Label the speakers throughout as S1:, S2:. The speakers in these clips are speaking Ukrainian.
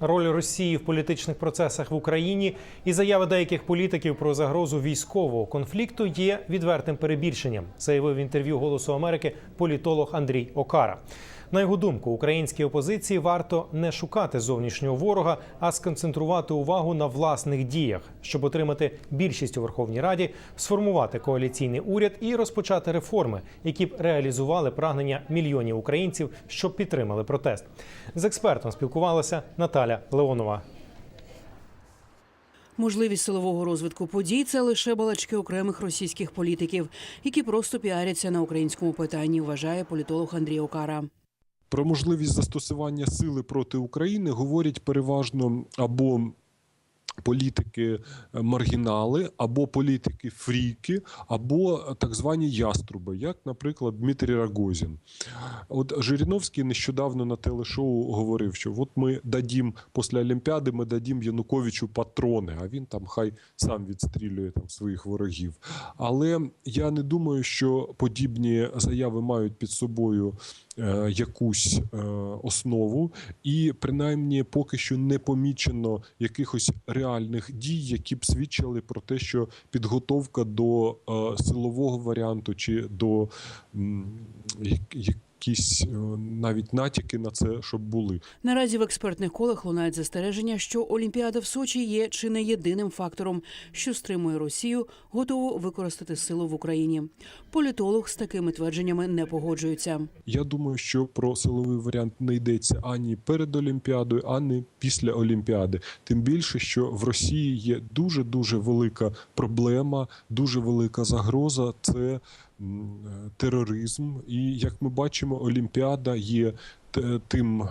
S1: роль Росії в політичних процесах в Україні і заяви деяких політиків про загрозу військового конфлікту є відвертим перебільшенням, заявив в інтерв'ю Голосу Америки політолог Андрій Окара. На його думку, українській опозиції варто не шукати зовнішнього ворога, а сконцентрувати увагу на власних діях, щоб отримати більшість у Верховній Раді, сформувати коаліційний уряд і розпочати реформи, які б реалізували прагнення мільйонів українців, щоб підтримали протест. З експертом спілкувалася Наталя Леонова.
S2: Можливість силового розвитку подій це лише балачки окремих російських політиків, які просто піаряться на українському питанні, вважає політолог Андрій Окара.
S3: Про можливість застосування сили проти України говорять переважно або політики е, маргінали, або політики фріки, або так звані яструби, як, наприклад, Дмитрій Рагозін. От Жириновський нещодавно на телешоу говорив, що от ми дадім після Олімпіади, ми дадім Януковичу патрони, а він там хай сам відстрілює там своїх ворогів. Але я не думаю, що подібні заяви мають під собою якусь е, основу, і принаймні поки що не помічено якихось реальних дій, які б свідчили про те, що підготовка до е, силового варіанту чи до як- якісь е, навіть натяки на це, щоб були.
S2: Наразі в експертних колах лунають застереження, що Олімпіада в Сочі є чи не єдиним фактором, що стримує Росію, готову використати силу в Україні. Політолог з такими твердженнями не погоджується.
S3: Я думаю, що про силовий варіант не йдеться ані перед Олімпіадою, ані після Олімпіади. Тим більше, що в Росії є дуже дуже велика проблема, дуже велика загроза. Це тероризм. І як ми бачимо, Олімпіада є тим е,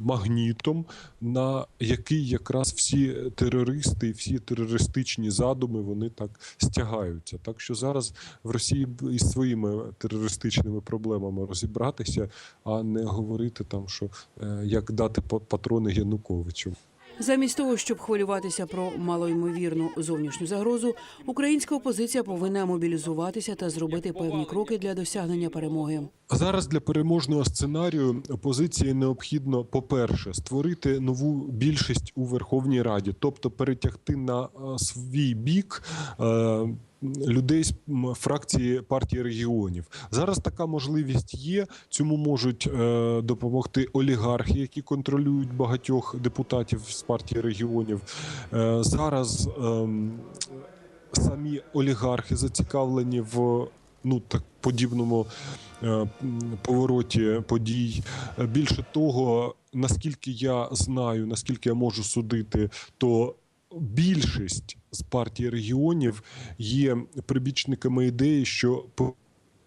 S3: магнітом, на який якраз всі терористи, і всі терористичні задуми вони так стягаються. Так що зараз в Росії із своїми терористичними проблемами розібратися, а не говорити там, що е, як дати па- патрони Януковичу.
S2: Замість того, щоб хвилюватися про малоймовірну зовнішню загрозу, українська опозиція повинна мобілізуватися та зробити певні кроки для досягнення перемоги.
S3: Зараз для переможного сценарію опозиції необхідно, по-перше, створити нову більшість у Верховній Раді, тобто перетягти на е, свій бік. Людей з фракції партії регіонів зараз така можливість є. Цьому можуть е, допомогти олігархи, які контролюють багатьох депутатів з партії регіонів. Е, зараз ем, самі олігархи зацікавлені в ну так подібному е, повороті подій. Більше того, наскільки я знаю, наскільки я можу судити, то більшість з партії регіонів є прибічниками ідеї, що по-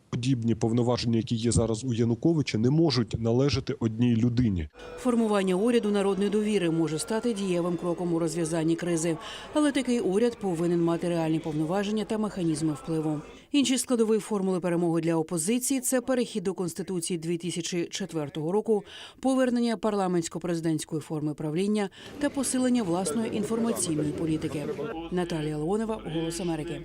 S3: подібні повноваження, які є зараз у Януковича, не можуть належати одній людині.
S2: Формування уряду народної довіри може стати дієвим кроком у розв'язанні кризи, але такий уряд повинен мати реальні повноваження та механізми впливу. Інші складові формули перемоги для опозиції це перехід до конституції 2004 року, повернення парламентсько-президентської форми правління та посилення власної інформаційної політики. Наталія Леонова, Голос Америки.